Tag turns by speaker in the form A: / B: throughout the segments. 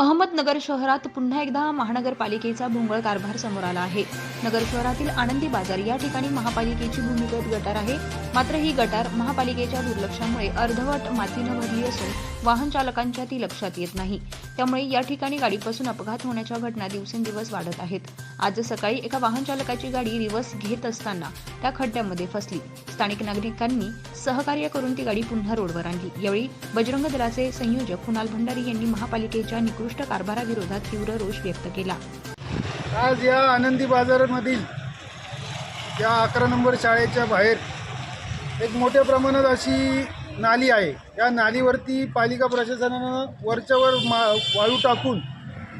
A: अहमदनगर शहरात पुन्हा एकदा महानगरपालिकेचा भोंगळ कारभार समोर आला आहे. नगर शहरातील आनंदी बाजार या ठिकाणी महापालिकेची भूमिगत गटार आहे. मात्र ही गटार महापालिकेच्या दुर्लक्षामुळे अर्धवट मातीनं भरली असून वाहन चालकांच्या ती लक्षात येत नाही. त्यामुळे या ठिकाणी गाडीपासून अपघात होण्याच्या घटना दिवसेंदिवस वाढत आहेत. आज सकाळी एका वाहन चालकाची गाडी रिव्हर्स घेत असताना त्या खड्ड्यामध्ये फसली. स्थानिक नागरिकांनी सहकार्य करून ती गाडी पुन्हा रोडवर आणली. यावेळी बजरंग दलाचे संयोजक कुणाल भंडारी यांनी महापालिकेच्या निकृष्ट कारभाराविरोधात तीव्र रोष व्यक्त केला.
B: आज या आनंदी बाजारमधील या अकरा नंबर शाळेच्या बाहेर एक मोठ्या प्रमाणात अशी नाली आहे. या नालीवरती पालिका प्रशासनानं वरच्यावर मा वाळू टाकून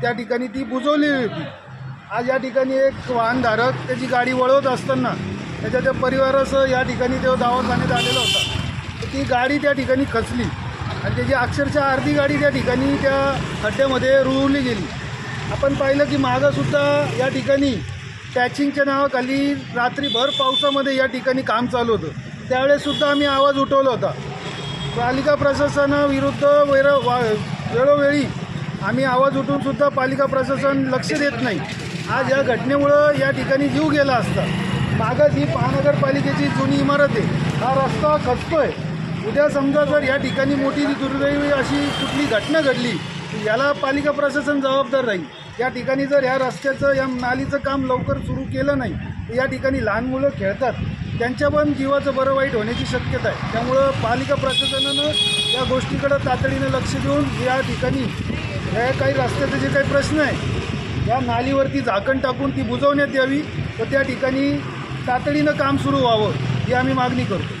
B: त्या ठिकाणी ती बुजवलेली होती. आज या ठिकाणी एक वाहनधारक त्याची गाडी वळवत असताना त्याच्या त्या परिवारासह या ठिकाणी तो दवाखान्यात आलेला होता. तर ती गाडी त्या ठिकाणी खचली. आणि त्याची अक्षरशः अर्धी गाडी त्या ठिकाणी त्या खड्ड्यामध्ये रुळवली गेली. आपण पाहिलं की मागंसुद्धा या ठिकाणी पॅचिंगच्या नावाखाली रात्रीभर पावसामध्ये या ठिकाणी काम चालू होतं. त्यावेळेससुद्धा आम्ही आवाज उठवला होता. पालिका प्रशासनाविरुद्ध वेर वा वेळोवेळी आम्ही आवाज उठूनसुद्धा पालिका प्रशासन लक्ष देत नाही. आज या घटनेमुळं या ठिकाणी जीव गेला असता. मागं जी महानगरपालिकेची जुनी इमारत आहे. हा रस्ता खचतोय. उद्या समजा जर या ठिकाणी मोठी दुर्दैवी अशी कुठली घटना घडली याला पालिका प्रशासन जबाबदार राहील. या ठिकाणी जर या रस्त्याचं या नालीचं काम लवकर सुरू केलं नाही तर या ठिकाणी लहान मुलं खेळतात. त्यांच्या पण जीवाचं बरं वाईट होण्याची शक्यता आहे. त्यामुळं पालिका प्रशासनानं या गोष्टीकडं तातडीनं लक्ष देऊन या ठिकाणी या काही रस्त्याचे जे काही प्रश्न आहे या नालीवरती झाकण टाकून ती बुजवण्यात यावी. व त्या ठिकाणी तातडीनं काम सुरू व्हावं ही आम्ही मागणी करतो.